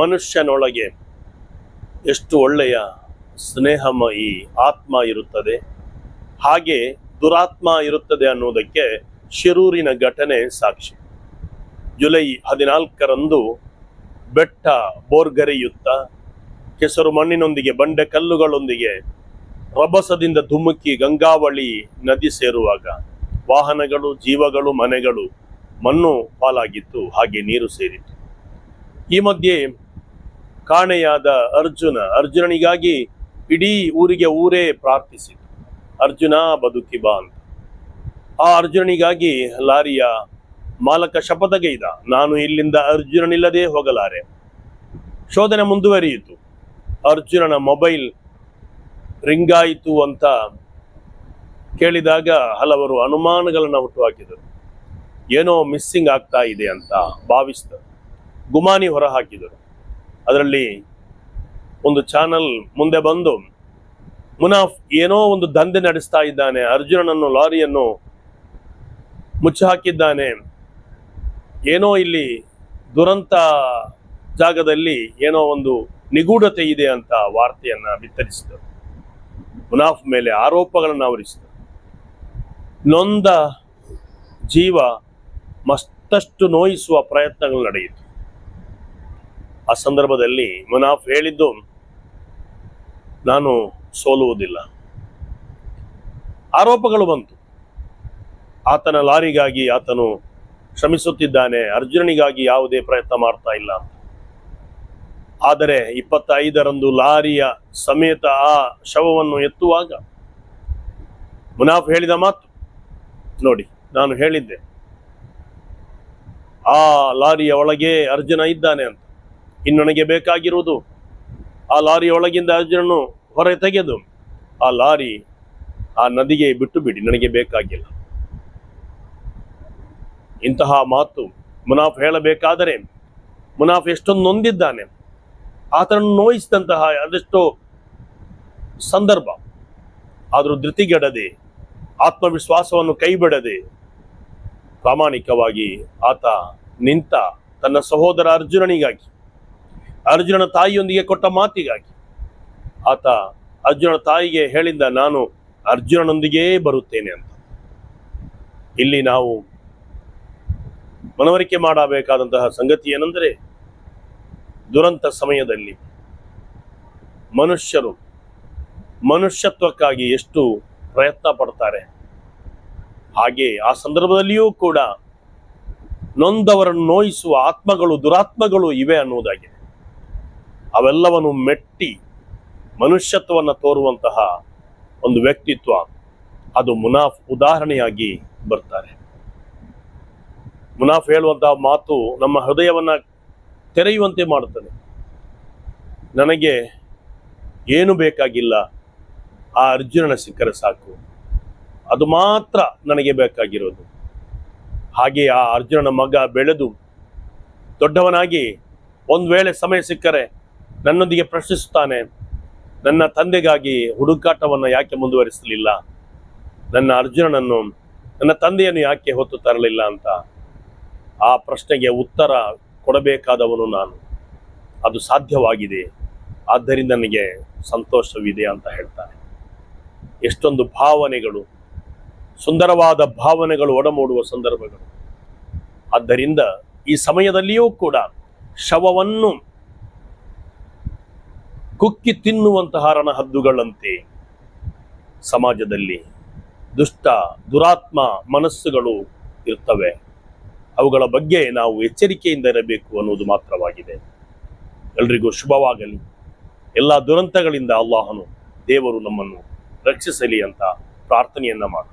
ಮನುಷ್ಯನೊಳಗೆ ಎಷ್ಟು ಒಳ್ಳೆಯ ಸ್ನೇಹಮಯಿ ಆತ್ಮ ಇರುತ್ತದೆ, ಹಾಗೆ ದುರಾತ್ಮ ಇರುತ್ತದೆ ಅನ್ನೋದಕ್ಕೆ ಶಿರೂರಿನ ಘಟನೆ ಸಾಕ್ಷಿ. ಜುಲೈ ಹದಿನಾಲ್ಕರಂದು ಬೆಟ್ಟ ಬೋರ್ಗರೆಯುತ್ತ ಕೆಸರು ಮಣ್ಣಿನೊಂದಿಗೆ ಬಂಡೆ ಕಲ್ಲುಗಳೊಂದಿಗೆ ರಭಸದಿಂದ ಧುಮುಕಿ ಗಂಗಾವಳಿ ನದಿ ಸೇರುವಾಗ ವಾಹನಗಳು, ಜೀವಗಳು, ಮನೆಗಳು ಮಣ್ಣು ಪಾಲಾಗಿತ್ತು, ಹಾಗೆ ನೀರು ಸೇರಿತು ಈ ಮಧ್ಯೆ ಕಾಣೆಯಾದ ಅರ್ಜುನ ಅರ್ಜುನನಿಗಾಗಿ ಇಡೀ ಊರಿಗೆ ಊರೇ ಪ್ರಾರ್ಥಿಸಿತು ಅರ್ಜುನ ಬದುಕಿ ಬಾ ಆ ಅರ್ಜುನನಿಗಾಗಿ ಲಾರಿಯ ಮಾಲಕ ಶಪಥಗೈದ. ನಾನು ಇಲ್ಲಿಂದ ಅರ್ಜುನನಿಲ್ಲದೆ ಹೋಗಲಾರೆ. ಶೋಧನೆ ಮುಂದುವರಿಯಿತು. ಅರ್ಜುನನ ಮೊಬೈಲ್ ರಿಂಗಾಯಿತು ಅಂತ ಕೇಳಿದಾಗ ಹಲವರು ಅನುಮಾನಗಳನ್ನು ಹುಟ್ಟುಹಾಕಿದರು ಏನೋ ಮಿಸ್ಸಿಂಗ್ ಆಗ್ತಾ ಇದೆ ಅಂತ ಭಾವಿಸಿದರು ಗುಮಾನಿ ಹೊರಹಾಕಿದರು. ಅದರಲ್ಲಿ ಒಂದು ಚಾನಲ್ ಮುಂದೆ ಬಂದು, ಮುನಾಫ್ ಏನೋ ಒಂದು ದಂಧೆ ನಡೆಸ್ತಾ ಇದ್ದಾನೆ, ಅರ್ಜುನನನ್ನು ಲಾರಿಯನ್ನು ಮುಚ್ಚಿ ಹಾಕಿದ್ದಾನೆ ಏನೋ ಇಲ್ಲಿ ದುರಂತ ಜಾಗದಲ್ಲಿ ಏನೋ ಒಂದು ನಿಗೂಢತೆ ಇದೆ ಅಂತ ವಾರ್ತೆಯನ್ನ ಬಿತ್ತರಿಸಿದರು. ಮುನಾಫ್ ಮೇಲೆ ಆರೋಪಗಳನ್ನು ಆವರಿಸಿದರು. ನೊಂದ ಜೀವ ಮತ್ತಷ್ಟು ನೋಯಿಸುವ ಪ್ರಯತ್ನಗಳು ನಡೆಯಿತು. ಆ ಸಂದರ್ಭದಲ್ಲಿ ಮುನಾಫ್ ಹೇಳಿದ್ದು, ನಾನು ಸೋಲುವುದಿಲ್ಲ. ಆರೋಪಗಳು ಬಂತು. ಆತನ ಲಾರಿಗಾಗಿ ಆತನು ಶ್ರಮಿಸುತ್ತಿದ್ದಾನೆ, ಅರ್ಜುನನಿಗಾಗಿ ಯಾವುದೇ ಪ್ರಯತ್ನ ಮಾಡ್ತಾ ಇಲ್ಲ ಆದರೆ ಇಪ್ಪತ್ತೈದರಂದು ಲಾರಿಯ ಸಮೇತ ಆ ಶವವನ್ನು ಎತ್ತುವಾಗ ಮುನಾಫ್ ಹೇಳಿದ ಮಾತು, ನೋಡಿ, ನಾನು ಹೇಳಿದ್ದೆ. ಆ ಲಾರಿಯ ಒಳಗೆ ಅರ್ಜುನ ಇದ್ದಾನೆ ಅಂತ. ಇನ್ನು ನನಗೆ ಬೇಕಾಗಿರುವುದು. ಆ ಲಾರಿ ಒಳಗಿಂದ ಅರ್ಜುನನ್ನು ಹೊರ ತೆಗೆದು ಆ ಲಾರಿ ಆ ನದಿಗೆ ಬಿಟ್ಟು ಬಿಡಿ ನನಗೆ ಬೇಕಾಗಿಲ್ಲ. ಇಂತಹ ಮಾತು ಮುನಾಫ್ ಹೇಳಬೇಕಾದರೆ, ಮುನಾಫ್ ಎಷ್ಟೊಂದು ನೊಂದಿದ್ದಾನೆ. ಆತನನ್ನು ನೋಯಿಸಿದಂತಹ ಅದೆಷ್ಟೋ ಸಂದರ್ಭ. ಆದರೂ ಧೃತಿಗೆಡದೆ, ಆತ್ಮವಿಶ್ವಾಸವನ್ನು ಕೈಬಿಡದೆ, ಪ್ರಾಮಾಣಿಕವಾಗಿ ಆತ ನಿಂತ ತನ್ನ ಸಹೋದರ ಅರ್ಜುನನಿಗಾಗಿ ಅರ್ಜುನನ ತಾಯಿಯೊಂದಿಗೆ ಕೊಟ್ಟ ಮಾತಿಗಾಗಿ. ಆತ ಅರ್ಜುನನ ತಾಯಿಗೆ ಹೇಳಿದ್ದ, ನಾನು ಅರ್ಜುನನೊಂದಿಗೇ ಬರುತ್ತೇನೆ ಅಂತ. ಇಲ್ಲಿ ನಾವು ಮನವರಿಕೆ ಮಾಡಬೇಕಾದಂತಹ ಸಂಗತಿ ಏನೆಂದರೆ, ದುರಂತ ಸಮಯದಲ್ಲಿ ಮನುಷ್ಯರು ಮನುಷ್ಯತ್ವಕ್ಕಾಗಿ ಎಷ್ಟು ಪ್ರಯತ್ನ ಪಡ್ತಾರೆ. ಹಾಗೆ ಆ ಸಂದರ್ಭದಲ್ಲಿಯೂ ಕೂಡ ನೊಂದವರನ್ನು ನೋಯಿಸುವ ಆತ್ಮಗಳು, ದುರಾತ್ಮಗಳು ಇವೆ ಅನ್ನುವುದಾಗಿದೆ. ಅವೆಲ್ಲವನ್ನು ಮೆಟ್ಟಿ ಮನುಷ್ಯತ್ವವನ್ನು ತೋರುವಂತಹ ಒಂದು ವ್ಯಕ್ತಿತ್ವ, ಅದು ಮುನಾಫ್ ಉದಾಹರಣೆಯಾಗಿ ಬರ್ತಾರೆ. ಮುನಾಫ್ ಹೇಳುವಂತಹ ಮಾತು ನಮ್ಮ ಹೃದಯವನ್ನ ತೆರೆಯುವಂತೆ ಮಾಡುತ್ತದೆ. ನನಗೆ ಏನು ಬೇಕಾಗಿಲ್ಲ, ಆ ಅರ್ಜುನನ ಸಿಕ್ಕರೆ ಸಾಕು. ಅದು ಮಾತ್ರ ನನಗೆ ಬೇಕಾಗಿರೋದು. ಹಾಗೆ ಆ ಅರ್ಜುನನ ಮಗ ಬೆಳೆದು ದೊಡ್ಡವನಾಗಿ ಒಂದು ವೇಳೆ ಸಮಯ ಸಿಕ್ಕರೆ ನನ್ನೊಂದಿಗೆ ಪ್ರಶ್ನಿಸುತ್ತಾನೆ. ನನ್ನ ತಂದೆಗಾಗಿ ಹುಡುಕಾಟವನ್ನು ಯಾಕೆ ಮುಂದುವರಿಸಲಿಲ್ಲ? ನನ್ನ ಅರ್ಜುನನನ್ನು ನನ್ನ ತಂದೆಯನ್ನು ಯಾಕೆ ಹೊತ್ತು ತರಲಿಲ್ಲ ಅಂತ? ಆ ಪ್ರಶ್ನೆಗೆ ಉತ್ತರ ಕೊಡಬೇಕಾದವನು ನಾನು. ಅದು ಸಾಧ್ಯವಾಗಿದೆ. ಆದ್ದರಿಂದ ನನಗೆ ಸಂತೋಷವಿದೆ ಅಂತ ಹೇಳ್ತಾನೆ. ಎಷ್ಟೊಂದು ಭಾವನೆಗಳು, ಸುಂದರವಾದ ಭಾವನೆಗಳು ಒಡಮೂಡುವ ಸಂದರ್ಭಗಳು. ಆದ್ದರಿಂದ ಈ ಸಮಯದಲ್ಲಿಯೂ ಕೂಡ ಶವವನ್ನು ಕುಕ್ಕಿ ತಿನ್ನುವಂತಹ ರಣಹದ್ದುಗಳಂತೆ ಸಮಾಜದಲ್ಲಿ ದುಷ್ಟ, ದುರಾತ್ಮ ಮನಸ್ಸುಗಳು ಇರ್ತವೆ. ಅವುಗಳ ಬಗ್ಗೆ ನಾವು ಎಚ್ಚರಿಕೆಯಿಂದ ಇರಬೇಕು ಅನ್ನೋದು ಮಾತ್ರವಾಗಿದೆ. ಎಲ್ರಿಗೂ ಶುಭವಾಗಲಿ. ಎಲ್ಲ ದುರಂತಗಳಿಂದ ಅಲ್ಲಾಹನು ದೇವರು ನಮ್ಮನ್ನು ರಕ್ಷಿಸಲಿ ಅಂತ ಪ್ರಾರ್ಥನೆಯನ್ನ ಮಾಡ